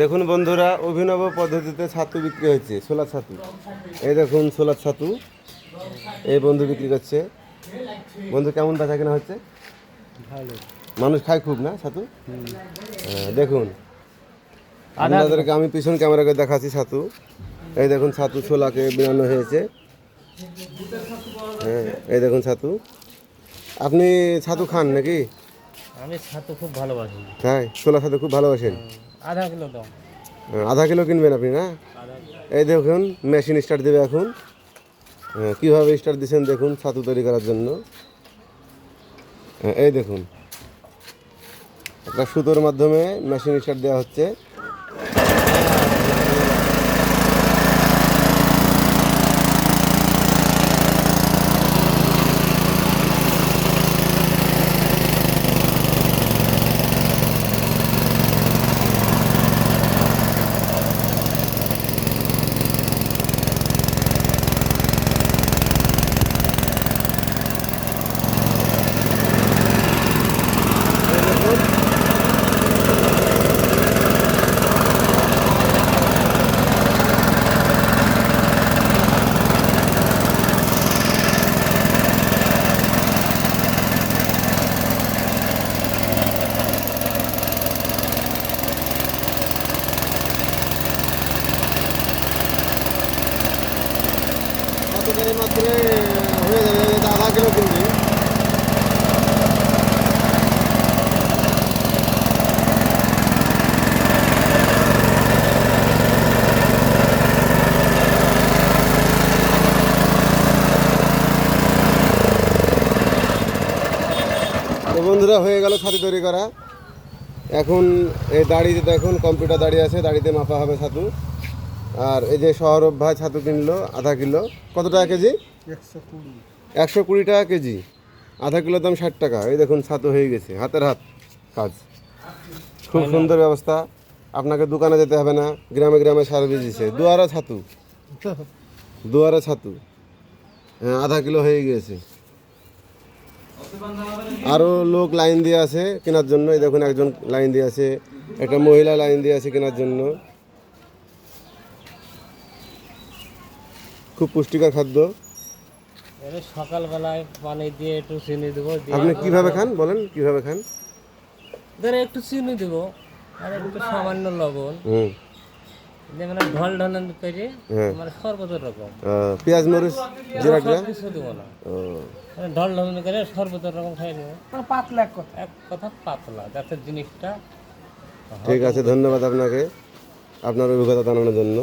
দেখুন বন্ধুরা অভিনব পদ্ধতিতে ছাতু বিক্রি হচ্ছে ছোলা ছাতু। এই দেখুন ছোলা ছাতু এই বন্ধু বিক্রি করছে। বন্ধু কেমন বেচা কেনা হচ্ছে? মানুষ খায় খুব না ছাতু? হ্যাঁ, দেখুন। আপনাদেরকে আমি পিছন ক্যামেরাকে দেখাচ্ছি ছাতু। এই দেখুন ছাতু ছোলাকে বিনানো হয়েছে। হ্যাঁ এই দেখুন ছাতু। আপনি ছাতু খান নাকি? আমি ছাতু খুব ভালোবাসি। তাই? ছোলা ছাতু খুব ভালোবাসেন? আধা কিলো হ্যাঁ, আধা কিলো কিনবেন আপনি না? এই দেখুন মেশিন স্টার্ট দেবে এখন। হ্যাঁ, কীভাবে স্টার্ট দিচ্ছেন দেখুন ছাতু তৈরি করার জন্য। হ্যাঁ, এই দেখুন। একটা সুতোর মাধ্যমে মেশিন স্টার্ট দেওয়া হচ্ছে। বন্ধুরা, হয়ে গেল ছাতু তৈরি করা। এখন এই দাড়িতে দেখুন কম্পিউটার দাঁড়িয়ে আছে, দাড়িতে মাপা হবে ছাতু আর এই যে সৌরভ ভাই ছাতু কিনলো আধা কিলো। কত টাকা কেজি? একশো কুড়ি টাকা কেজি। আধা কিলো দাম ষাট টাকা। এই দেখুন ছাতু হয়ে গেছে। হাতের হাত কাজ। খুব সুন্দর ব্যবস্থা। আপনাকে দোকানে যেতে হবে না। গ্রামে গ্রামে সার্ভিস দিচ্ছে দুয়ারা ছাতু। দুয়ারা ছাতু। হ্যাঁ আধা কিলো হয়ে গিয়েছে। আরও লোক লাইন দিয়ে আছে কেনার জন্য। এই দেখুন একজন লাইন দিয়ে আছে। একটা মহিলা লাইন দিয়ে আছে কেনার জন্য। খুব পুষ্টিকর খাদ্য। এবার সকালবেলায় পানি দিয়ে একটু চিনি দেবো আপনি কীভাবে খান? বলেন কীভাবে খান? ধরে একটু চিনি দেবো আর একটু সামান্য লবণ। মানে ঢল ঢলন করে হ্যাঁ। মানে সর্বত রকম পেঁয়াজ মরিচ জিরা কিছু দেবো না। মানে ঢল ঢলন করে সর্বত রকম খাই নেব। পাতলা এক কথা। এক কথা পাতলা যাতে জিনিসটা ঠিক আছে ধন্যবাদ আপনাকে। আপনার অভিজ্ঞতা জানানোর জন্য।